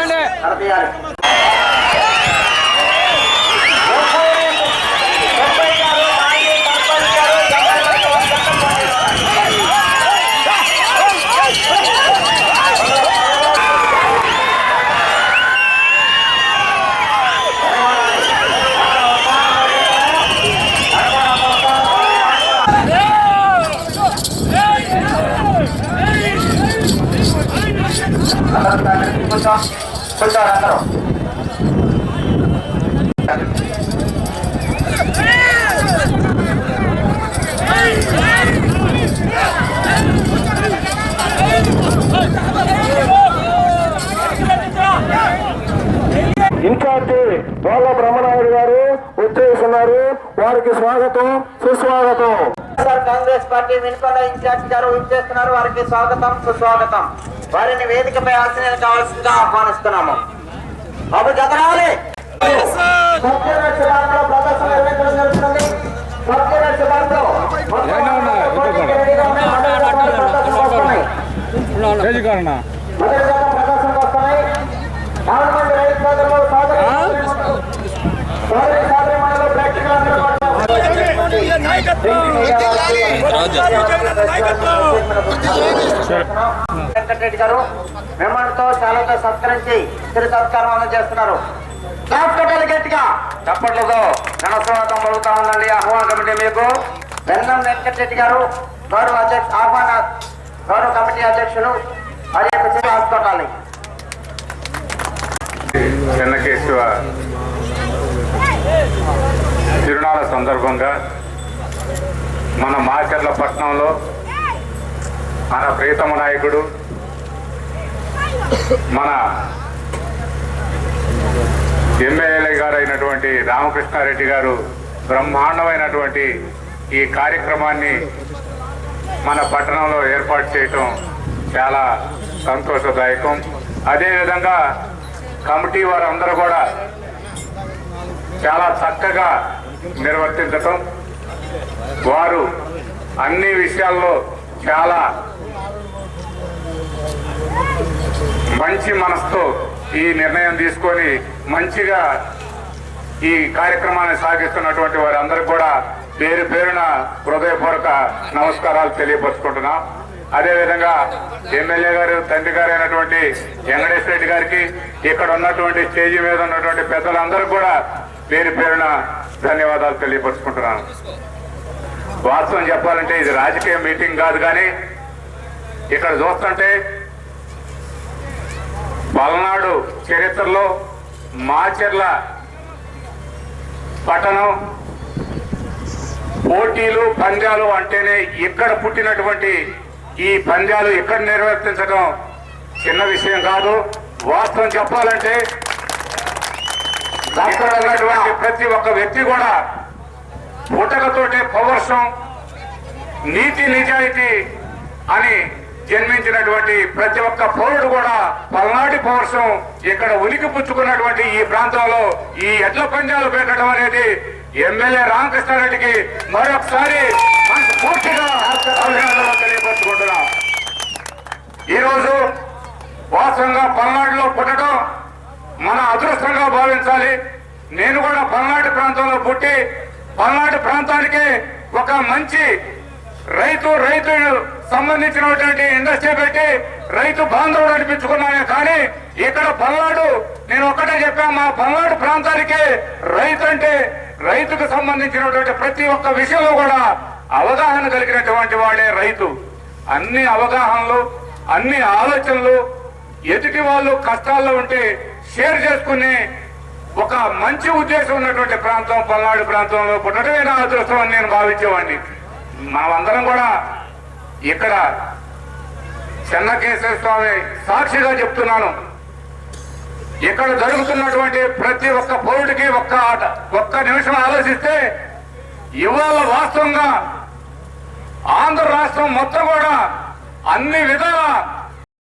చేయండి Thank you. మాజీ అందరూ ఇన్ఛార్జి బాల బ్రహ్మనాయుడు గారు వచ్చేస్తున్నారు వారికి స్వాగతం సుస్వాగతం. Sir Congress party Vinukonda incharge గారు ఇచ్చేస్తున్నారు వారికి స్వాగతం సుస్వాగతం. వారిని వేదికపై ఆశీర్వాదం కావాల్సిందిగా ఆహ్వానిస్తున్నాము. బాబు జగనాలి ప్రదర్శన వెంకటరెడ్డి గారు మిమ్మల్నితో చాలాతో సత్కరించి తిరు సత్కారం అందజేస్తున్నారు గట్టిగా చప్పట్లతో ఘనస్వాగతం పలుకుతా ఉందండి ఆహ్వాన కమిటీ మీకు వెన్నం వెంకటరెడ్డి గారు గౌరవ అధ్యక్ష ఆహ్వాన గౌరవ కమిటీ అధ్యక్షులు మరి యొక్క తిరునాళ్ళ సందర్భంగా మన మాచర్ల పట్టణంలో మన ప్రీతమ నాయకుడు మన ఎమ్మెల్యే గారు అయినటువంటి రామకృష్ణారెడ్డి గారు బ్రహ్మాండమైనటువంటి ఈ కార్యక్రమాన్ని మన పట్టణంలో ఏర్పాటు చేయటం చాలా సంతోషదాయకం. అదేవిధంగా కమిటీ వారందరూ కూడా చాలా చక్కగా నిర్వర్తించటం అన్ని విషయాల్లో చాలా మంచి మనసుతో ఈ నిర్ణయం తీసుకొని మంచిగా ఈ కార్యక్రమాన్ని సాగిస్తున్నటువంటి వారందరికీ కూడా పేరు పేరున హృదయపూర్వక నమస్కారాలు తెలియపరుచుకుంటున్నాం. అదేవిధంగా ఎమ్మెల్యే గారు తండ్రి గారు అయినటువంటి వెంకటేశ్వర రెడ్డి గారికి ఇక్కడ ఉన్నటువంటి స్టేజీ మీద ఉన్నటువంటి పెద్దలందరూ కూడా పేరు పేరున ధన్యవాదాలు తెలియపరుచుకుంటున్నాను. వాస్తవం చెప్పాలంటే ఇది రాజకీయ మీటింగ్ కాదు కానీ ఇక్కడ చూస్తుంటే పల్నాడు చరిత్రలో మాచెర్ల పట్టణం పోటీలు పంద్యాలు అంటేనే ఇక్కడ పుట్టినటువంటి ఈ పంద్యాలు ఇక్కడ నిర్వర్తించడం చిన్న విషయం కాదు. వాస్తవం చెప్పాలంటే ఇక్కడ ఉన్నటువంటి ప్రతి ఒక్క వ్యక్తి కూడా పుటకతోటే పౌరుషం నీతి నిజాయితీ అని జన్మించినటువంటి ప్రతి ఒక్క పౌరుడు కూడా పల్నాటి పౌరుషం ఇక్కడ ఉనికి పుచ్చుకున్నటువంటి ఈ ప్రాంతంలో ఈ ఎడ్ల పంజాలు పెట్టడం అనేది ఎమ్మెల్యే రామకృష్ణారెడ్డికి మరొకసారి మనసు పూర్తిగా అభినందనలు ఈరోజు వాస్తవంగా పల్నాడులో పుట్టడం మన అదృష్టంగా భావించాలి. నేను కూడా పల్నాడు ప్రాంతంలో పుట్టి పల్నాడు ప్రాంతానికి ఒక మంచి రైతు రైతు సంబంధించినటువంటి ఇండస్ట్రీ పెట్టి రైతు బాంధవుడు అనిపించుకున్నానే కానీ ఇక్కడ పల్నాడు నేను ఒకటే చెప్పాను మా పల్నాడు ప్రాంతానికి రైతు అంటే రైతుకు సంబంధించినటువంటి ప్రతి ఒక్క విషయంలో కూడా అవగాహన కలిగినటువంటి వాడే రైతు. అన్ని అవగాహనలు అన్ని ఆలోచనలు ఎదుటి వాళ్ళు కష్టాల్లో ఉంటే షేర్ చేసుకునే ఒక మంచి ఉద్దేశం ఉన్నటువంటి ప్రాంతం పల్నాడు ప్రాంతంలో పుట్టడమే నా అదృష్టం అని నేను భావించేవాడిని. మనమందరం కూడా ఇక్కడ చెన్నకేశ్వర స్వామి సాక్షిగా చెప్తున్నాను. ఇక్కడ జరుగుతున్నటువంటి ప్రతి ఒక్క పౌరుడికి ఒక్క ఆట ఒక్క నిమిషం ఆలోచిస్తే ఇవాళ వాస్తవంగా ఆంధ్ర రాష్ట్రం మొత్తం కూడా అన్ని విధాల